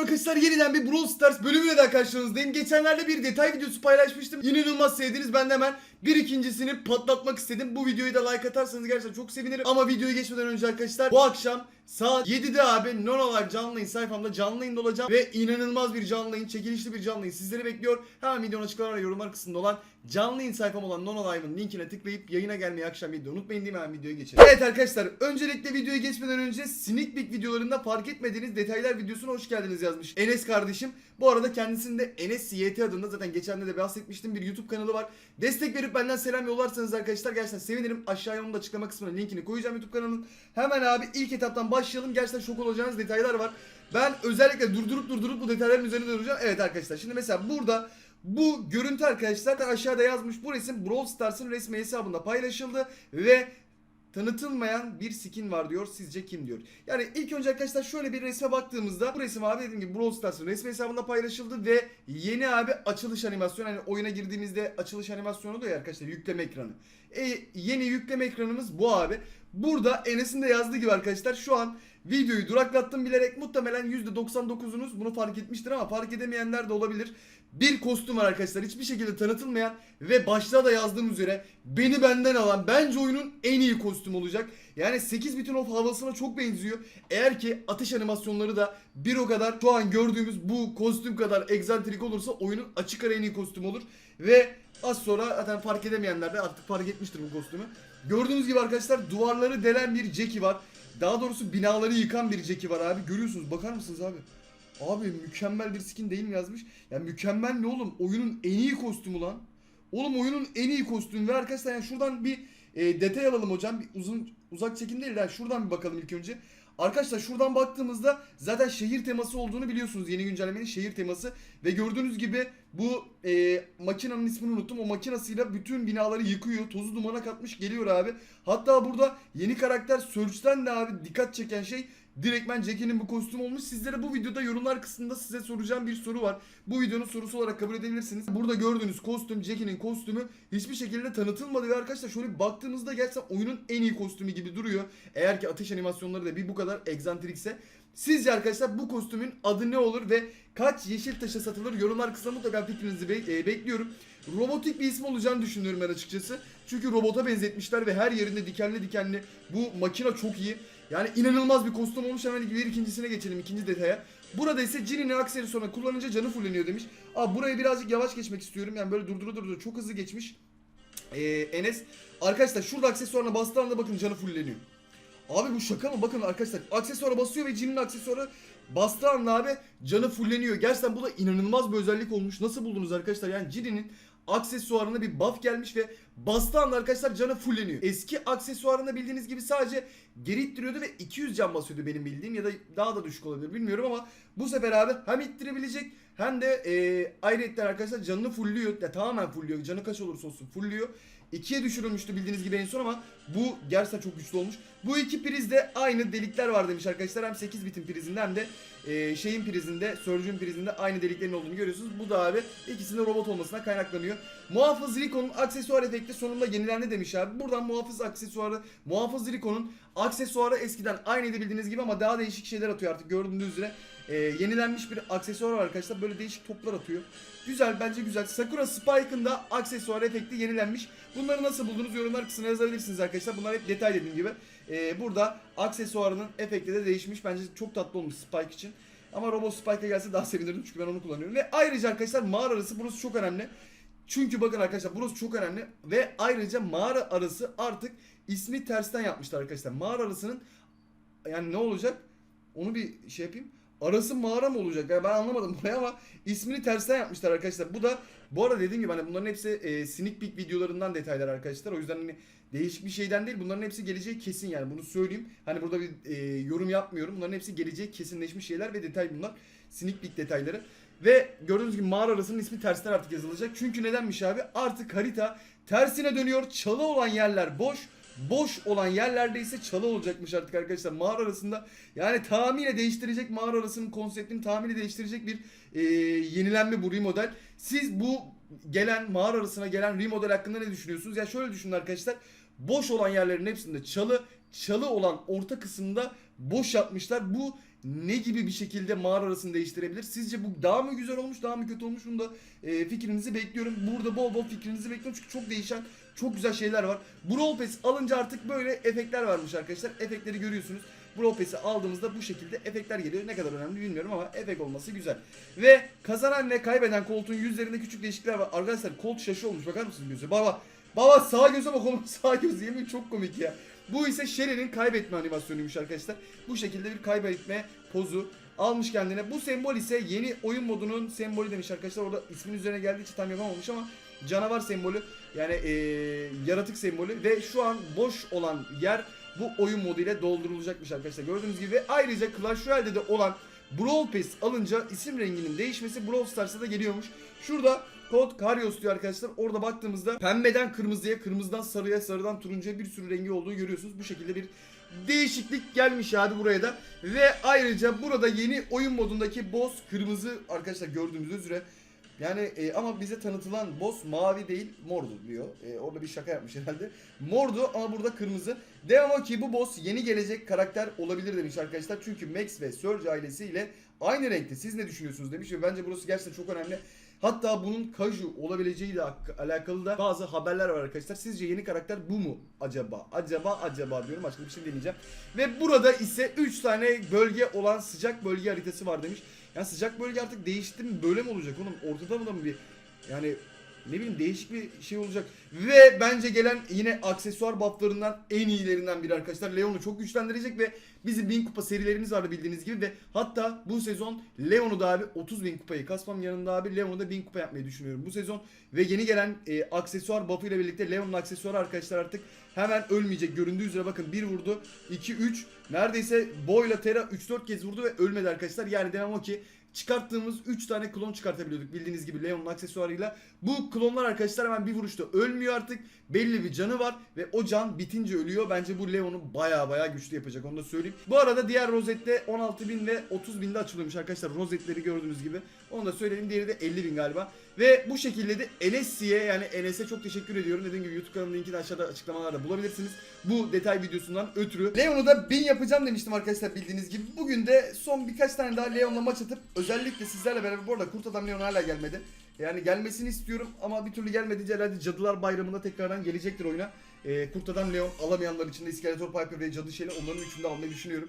arkadaşlar yeniden bir Brawl Stars bölümüyle daha karşınızdayım. Geçenlerde bir detay videosu paylaşmıştım. İnanılmaz sevdiniz. Ben de hemen bir ikincisini patlatmak istedim. Bu videoyu da like atarsanız gerçekten çok sevinirim. Ama videoya geçmeden önce arkadaşlar bu akşam saat 7'de abi Live canlı yayın sayfamda canlı yayında olacağım. Ve inanılmaz bir canlı yayın, çekilişli bir canlı yayın sizleri bekliyor. Hemen videonun açıklamalar yorumlar kısmında olan canlı yayın sayfam olan Live'ın linkine tıklayıp yayına gelmeyi akşam 7'de unutmayın mi? Hemen videoya geçelim. Evet arkadaşlar öncelikle videoya geçmeden önce Sneak Peek videolarında fark etmediğiniz detaylar videosuna hoş geldiniz yazmış. Enes kardeşim. Bu arada kendisinde Enes YT adında zaten geçen de bahsetmiştim bir YouTube kanalı var. Destek verip benden selam yollarsanız arkadaşlar gerçekten sevinirim. Aşağıya onun da açıklama kısmına linkini koyacağım YouTube kanalının. Hemen abi ilk etaptan başlayalım. Gerçekten şok olacağınız detaylar var. Ben özellikle durdurup durdurup bu detayların üzerine duracağım. Evet arkadaşlar şimdi mesela burada bu görüntü arkadaşlar da aşağıda yazmış. Bu resim Brawl Stars'ın resmi hesabında paylaşıldı ve tanıtılmayan bir skin var diyor. Sizce kim diyor? Yani ilk önce arkadaşlar şöyle bir resme baktığımızda bu resim abi dediğim gibi Brawl Stars'ın resmi hesabında paylaşıldı ve yeni abi açılış animasyonu hani oyuna girdiğimizde açılış animasyonu oluyor ya arkadaşlar yükleme ekranı. E, yeni yükleme ekranımız bu abi. Burada Enes'in de yazdığı gibi arkadaşlar şu an videoyu duraklattım bilerek muhtemelen %99'unuz bunu fark etmiştir ama fark edemeyenler de olabilir. Bir kostüm var arkadaşlar hiçbir şekilde tanıtılmayan ve başta da yazdığım üzere beni benden alan bence oyunun en iyi kostüm olacak. Yani 8 bitin of havasına çok benziyor. Eğer ki atış animasyonları da bir o kadar şu an gördüğümüz bu kostüm kadar egzantrik olursa oyunun açık ara en iyi kostüm olur. Ve az sonra zaten fark edemeyenler de artık fark etmiştir bu kostümü. Gördüğünüz gibi arkadaşlar duvarları delen bir Jackie var. Daha doğrusu binaları yıkan bir Jackie var abi. Görüyorsunuz bakar mısınız abi? Abi mükemmel bir skin değil mi yazmış? Ya mükemmel ne oğlum? Oyunun en iyi kostümü lan. Oğlum oyunun en iyi kostümü ve arkadaşlar yani şuradan bir e, detay alalım hocam. Bir uzun uzak çekim değil de yani şuradan bir bakalım ilk önce. Arkadaşlar şuradan baktığımızda zaten şehir teması olduğunu biliyorsunuz. Yeni güncellemenin şehir teması. Ve gördüğünüz gibi bu e, makinenin ismini unuttum. O makinasıyla bütün binaları yıkıyor. Tozu dumana katmış geliyor abi. Hatta burada yeni karakter Surge'den de abi dikkat çeken şey Direktmen Jackie'nin bu kostümü olmuş. Sizlere bu videoda yorumlar kısmında size soracağım bir soru var. Bu videonun sorusu olarak kabul edebilirsiniz. Burada gördüğünüz kostüm Jackie'nin kostümü hiçbir şekilde tanıtılmadı ve arkadaşlar şöyle bir baktığınızda gerçekten oyunun en iyi kostümü gibi duruyor. Eğer ki atış animasyonları da bir bu kadar egzantrikse. Sizce arkadaşlar bu kostümün adı ne olur ve kaç yeşil taşa satılır? Yorumlar kısmına mutlaka fikrinizi be- e, bekliyorum. Robotik bir isim olacağını düşünüyorum ben açıkçası. Çünkü robota benzetmişler ve her yerinde dikenli dikenli. Bu makina çok iyi. Yani inanılmaz bir kostüm olmuş. Hemen bir ikincisine geçelim ikinci detaya. Burada ise Jin'in aksesuarını kullanınca canı fulleniyor demiş. Abi burayı birazcık yavaş geçmek istiyorum. Yani böyle durduru durduru çok hızlı geçmiş. Ee, Enes. Arkadaşlar şurada aksesuarına bastığı anda bakın canı fulleniyor. Abi bu şaka mı? Bakın arkadaşlar aksesuara basıyor ve Jin'in aksesuarı bastığı anda abi canı fulleniyor. Gerçekten bu da inanılmaz bir özellik olmuş. Nasıl buldunuz arkadaşlar? Yani Jin'in aksesuarına bir buff gelmiş ve bastığı anda arkadaşlar canı fulleniyor. Eski aksesuarında bildiğiniz gibi sadece geri ittiriyordu ve 200 can basıyordu benim bildiğim ya da daha da düşük olabilir bilmiyorum ama bu sefer abi hem ittirebilecek hem de e, ayrıca arkadaşlar canını fullüyor. Ya tamamen fullüyor. Canı kaç olursa olsun fullüyor. İkiye düşürülmüştü bildiğiniz gibi en son ama bu gerçekten çok güçlü olmuş. Bu iki prizde aynı delikler var demiş arkadaşlar. Hem 8 bitin prizinde hem de e, şeyin prizinde, Surge'ün prizinde aynı deliklerin olduğunu görüyorsunuz. Bu da abi ikisinin robot olmasına kaynaklanıyor. Muhafız Rico'nun aksesuar efekti sonunda yenilendi demiş abi. Buradan muhafız aksesuarı, muhafız Rico'nun aksesuarı eskiden aynıydı bildiğiniz gibi ama daha değişik şeyler atıyor artık gördüğünüz üzere. E, yenilenmiş bir aksesuar var arkadaşlar. Böyle değişik toplar atıyor. Güzel bence güzel. Sakura Spike'ın da aksesuar efekti yenilenmiş. Bunları nasıl buldunuz yorumlar kısmına yazabilirsiniz arkadaşlar. Bunlar hep detay dediğim gibi. Ee, burada aksesuarının efekti de değişmiş. Bence çok tatlı olmuş Spike için. Ama Robo Spike'a gelse daha sevinirdim çünkü ben onu kullanıyorum. Ve ayrıca arkadaşlar mağara arası burası çok önemli. Çünkü bakın arkadaşlar burası çok önemli. Ve ayrıca mağara arası artık ismi tersten yapmışlar arkadaşlar. Mağara arasının yani ne olacak? Onu bir şey yapayım. Arası mağara mı olacak? Yani ben anlamadım buraya ama ismini tersten yapmışlar arkadaşlar. Bu da bu arada dediğim gibi hani bunların hepsi e, sneak peek videolarından detaylar arkadaşlar. O yüzden hani değişik bir şeyden değil. Bunların hepsi geleceği kesin yani bunu söyleyeyim. Hani burada bir e, yorum yapmıyorum. Bunların hepsi geleceği kesinleşmiş şeyler ve detay bunlar. Sneak peek detayları. Ve gördüğünüz gibi mağara arasının ismi tersten artık yazılacak. Çünkü nedenmiş abi? Artık harita tersine dönüyor. Çalı olan yerler boş. Boş olan yerlerde ise çalı olacakmış artık arkadaşlar mağara arasında. Yani tamamıyla değiştirecek mağara arasının konseptini tamamıyla değiştirecek bir e, yenilenme bu remodel. Siz bu gelen mağara arasına gelen remodel hakkında ne düşünüyorsunuz? Ya şöyle düşünün arkadaşlar. Boş olan yerlerin hepsinde çalı, çalı olan orta kısımda boş yapmışlar. Bu ne gibi bir şekilde mağara arasını değiştirebilir? Sizce bu daha mı güzel olmuş, daha mı kötü olmuş? Bunu da e, fikrinizi bekliyorum. Burada bol bol fikrinizi bekliyorum çünkü çok değişen, çok güzel şeyler var. Brawl Pass alınca artık böyle efektler varmış arkadaşlar. Efektleri görüyorsunuz. Brawl Pass'i aldığımızda bu şekilde efektler geliyor. Ne kadar önemli bilmiyorum ama efekt olması güzel. Ve kazanan ve kaybeden koltuğun yüzlerinde küçük değişiklikler var. Arkadaşlar kolt şaşı olmuş bakar mısınız gözü? Baba, baba sağ göze bak oğlum sağ göz yemin çok komik ya. Bu ise Sherry'nin kaybetme animasyonuymuş arkadaşlar. Bu şekilde bir kaybetme pozu almış kendine. Bu sembol ise yeni oyun modunun sembolü demiş arkadaşlar. Orada ismin üzerine geldiği için tam yapamamış ama canavar sembolü yani eee, yaratık sembolü ve şu an boş olan yer bu oyun modu ile doldurulacakmış arkadaşlar. Gördüğünüz gibi ayrıca Clash Royale'de de olan Brawl Pass alınca isim renginin değişmesi Brawl Stars'a da geliyormuş. Şurada kod Karios diyor arkadaşlar. Orada baktığımızda pembeden kırmızıya, kırmızıdan sarıya, sarıdan turuncuya bir sürü rengi olduğu görüyorsunuz. Bu şekilde bir değişiklik gelmiş abi buraya da. Ve ayrıca burada yeni oyun modundaki boss kırmızı arkadaşlar gördüğünüz üzere. Yani e, ama bize tanıtılan boss mavi değil mordu diyor. E, orada bir şaka yapmış herhalde. Mordu ama burada kırmızı. Devam ki bu boss yeni gelecek karakter olabilir demiş arkadaşlar. Çünkü Max ve Surge ailesiyle aynı renkte. Siz ne düşünüyorsunuz demiş ve bence burası gerçekten çok önemli. Hatta bunun Kaju olabileceği hak- alakalı da bazı haberler var arkadaşlar. Sizce yeni karakter bu mu acaba? Acaba acaba diyorum başka bir şey demeyeceğim. Ve burada ise 3 tane bölge olan sıcak bölge haritası var demiş. Yani sıcak bölge artık değişti mi böyle mi olacak oğlum? Ortada mı da mı bir yani ne bileyim değişik bir şey olacak. Ve bence gelen yine aksesuar bufflarından en iyilerinden biri arkadaşlar. Leon'u çok güçlendirecek ve bizim 1000 kupa serilerimiz vardı bildiğiniz gibi ve hatta bu sezon Leon'u da abi 30 bin kupayı kasmam yanında abi Leon'u da 1000 kupa yapmayı düşünüyorum bu sezon. Ve yeni gelen e, aksesuar buff'ı ile birlikte Leon'un aksesuarı arkadaşlar artık hemen ölmeyecek. Göründüğü üzere bakın 1 vurdu 2 3 neredeyse boyla Tera 3-4 kez vurdu ve ölmedi arkadaşlar. Yani demem o ki çıkarttığımız 3 tane klon çıkartabiliyorduk bildiğiniz gibi Leon'un aksesuarıyla. Bu klonlar arkadaşlar hemen bir vuruşta ölmüyor artık. Belli bir canı var ve o can bitince ölüyor. Bence bu Leon'u baya baya güçlü yapacak onu da söyleyeyim. Bu arada diğer rozette 16.000 ve 30.000'de açılıyormuş arkadaşlar. Rozetleri gördüğünüz gibi. Onu da söyleyeyim. Diğeri de 50.000 galiba. Ve bu şekilde de Enes'ye yani Enes'e çok teşekkür ediyorum. Dediğim gibi YouTube kanalının linkini aşağıda açıklamalarda bulabilirsiniz. Bu detay videosundan ötürü. Leon'u da 1000 yapacağım demiştim arkadaşlar bildiğiniz gibi. Bugün de son birkaç tane daha Leon'la maç atıp özellikle sizlerle beraber bu arada Kurt Adam Leon hala gelmedi. Yani gelmesini istiyorum ama bir türlü gelmedince herhalde Cadılar Bayramı'nda tekrardan gelecektir oyuna. Ee, Kurt Adam Leon alamayanlar için de İskeletor Piper ve Cadı Şeyle onların üçünü de almayı düşünüyorum.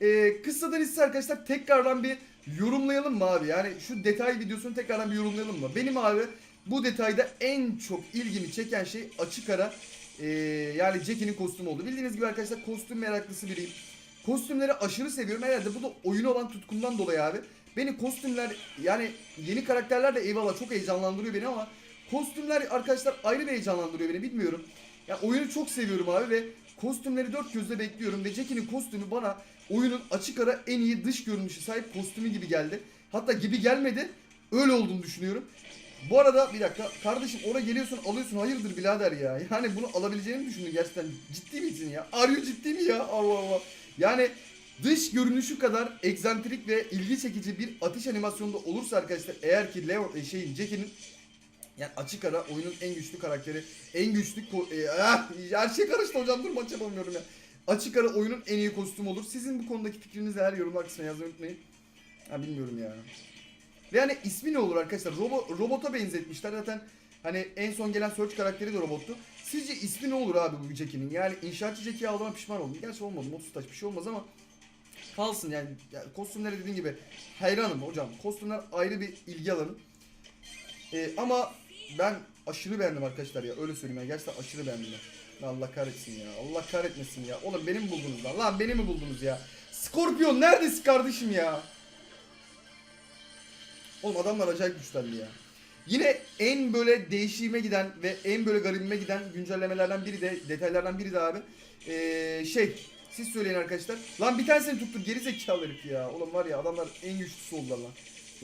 Ee, kıssadan ise arkadaşlar tekrardan bir yorumlayalım mı abi? Yani şu detay videosunu tekrardan bir yorumlayalım mı? Benim abi bu detayda en çok ilgimi çeken şey açık ara ee, yani Jackie'nin kostümü oldu. Bildiğiniz gibi arkadaşlar kostüm meraklısı biriyim. Kostümleri aşırı seviyorum. Herhalde bu da oyuna olan tutkumdan dolayı abi. Beni kostümler yani yeni karakterler de eyvallah çok heyecanlandırıyor beni ama kostümler arkadaşlar ayrı bir heyecanlandırıyor beni bilmiyorum. Ya oyunu çok seviyorum abi ve kostümleri dört gözle bekliyorum ve Jackie'nin kostümü bana oyunun açık ara en iyi dış görünüşü sahip kostümü gibi geldi. Hatta gibi gelmedi. Öyle olduğunu düşünüyorum. Bu arada bir dakika kardeşim oraya geliyorsun alıyorsun hayırdır birader ya. Yani bunu alabileceğini mi düşündün gerçekten ciddi misin ya? Arıyor ciddi mi ya? Allah Allah. Yani dış görünüşü kadar egzantrik ve ilgi çekici bir atış animasyonunda olursa arkadaşlar eğer ki Leo şeyin Jackie'nin yani açık ara oyunun en güçlü karakteri, en güçlü e, ah, her şey karıştı hocam dur maç yapamıyorum ya. Açık ara oyunun en iyi kostümü olur. Sizin bu konudaki fikrinizi her yorumlar kısmına yazmayı unutmayın. Ha bilmiyorum ya. Ve hani ismi ne olur arkadaşlar? Robo, robota benzetmişler zaten. Hani en son gelen Search karakteri de robottu. Sizce ismi ne olur abi bu Jackie'nin? Yani inşaatçı Jackie'yi aldığıma pişman oldum. Gerçi olmadı. 30 taş bir şey olmaz ama kalsın yani. yani kostümlere dediğim gibi hayranım hocam. Kostümler ayrı bir ilgi alanı. Ee, ama ben aşırı beğendim arkadaşlar ya. Öyle söyleyeyim ya. Gerçekten aşırı beğendim ya. Allah kahretsin ya. Allah kahretmesin ya. Oğlum beni mi buldunuz lan? Lan beni mi buldunuz ya? Scorpion neredesin kardeşim ya? Oğlum adamlar acayip güçlendi ya. Yine en böyle değişime giden ve en böyle garibime giden güncellemelerden biri de detaylardan biri de abi. Ee, şey siz söyleyin arkadaşlar. Lan bir tanesini tuttur geri zekalı herif ya. Oğlum var ya adamlar en güçlüsü oldular lan.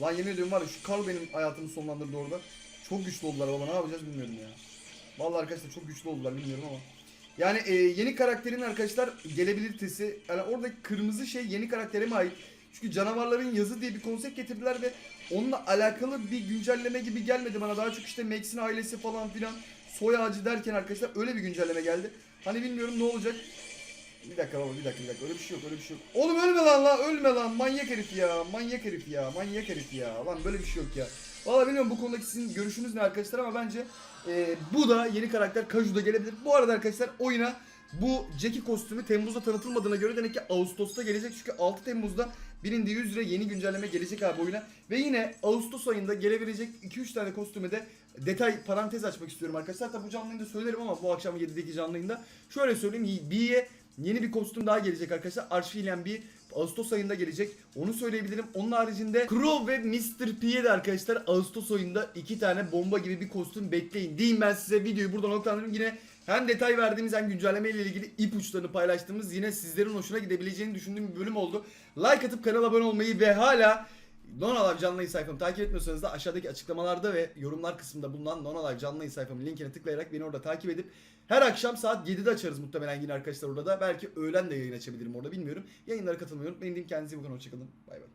Lan yemin ediyorum var ya şu Karl benim hayatımı sonlandırdı orada. Çok güçlü oldular baba ne yapacağız bilmiyorum ya. Vallahi arkadaşlar çok güçlü oldular bilmiyorum ama. Yani e, yeni karakterin arkadaşlar gelebilirtesi yani oradaki kırmızı şey yeni karaktere mi ait? Çünkü canavarların yazı diye bir konsept getirdiler ve onunla alakalı bir güncelleme gibi gelmedi bana. Daha çok işte Max'in ailesi falan filan soy ağacı derken arkadaşlar öyle bir güncelleme geldi. Hani bilmiyorum ne olacak. Bir dakika baba bir dakika bir dakika öyle bir şey yok öyle bir şey yok. Oğlum ölme lan la ölme lan manyak herif ya manyak herif ya manyak herif ya lan böyle bir şey yok ya. Valla bilmiyorum bu konudaki sizin görüşünüz ne arkadaşlar ama bence e, bu da yeni karakter Kaju'da gelebilir. Bu arada arkadaşlar oyuna bu Jackie kostümü Temmuz'da tanıtılmadığına göre demek ki Ağustos'ta gelecek. Çünkü 6 Temmuz'da bilindiği üzere yeni güncelleme gelecek abi oyuna. Ve yine Ağustos ayında gelebilecek 2-3 tane kostüme de detay parantez açmak istiyorum arkadaşlar. Tabi bu canlı yayında söylerim ama bu akşam 7'deki canlı yayında. Şöyle söyleyeyim B'ye yeni bir kostüm daha gelecek arkadaşlar. Arşilen bir Ağustos ayında gelecek. Onu söyleyebilirim. Onun haricinde Crow ve Mr. P'ye de arkadaşlar Ağustos ayında iki tane bomba gibi bir kostüm bekleyin. Diyeyim ben size videoyu burada noktalandırayım. Yine hem detay verdiğimiz hem güncelleme ile ilgili ipuçlarını paylaştığımız yine sizlerin hoşuna gidebileceğini düşündüğüm bir bölüm oldu. Like atıp kanala abone olmayı ve hala Nona Live canlı yayın sayfamı takip etmiyorsanız da aşağıdaki açıklamalarda ve yorumlar kısmında bulunan Nona Live canlı yayın sayfamın linkine tıklayarak beni orada takip edip her akşam saat 7'de açarız muhtemelen yine arkadaşlar orada da. Belki öğlen de yayın açabilirim orada bilmiyorum. Yayınlara katılmayı unutmayın. Kendinize iyi bakın. Hoşçakalın. Bay bay.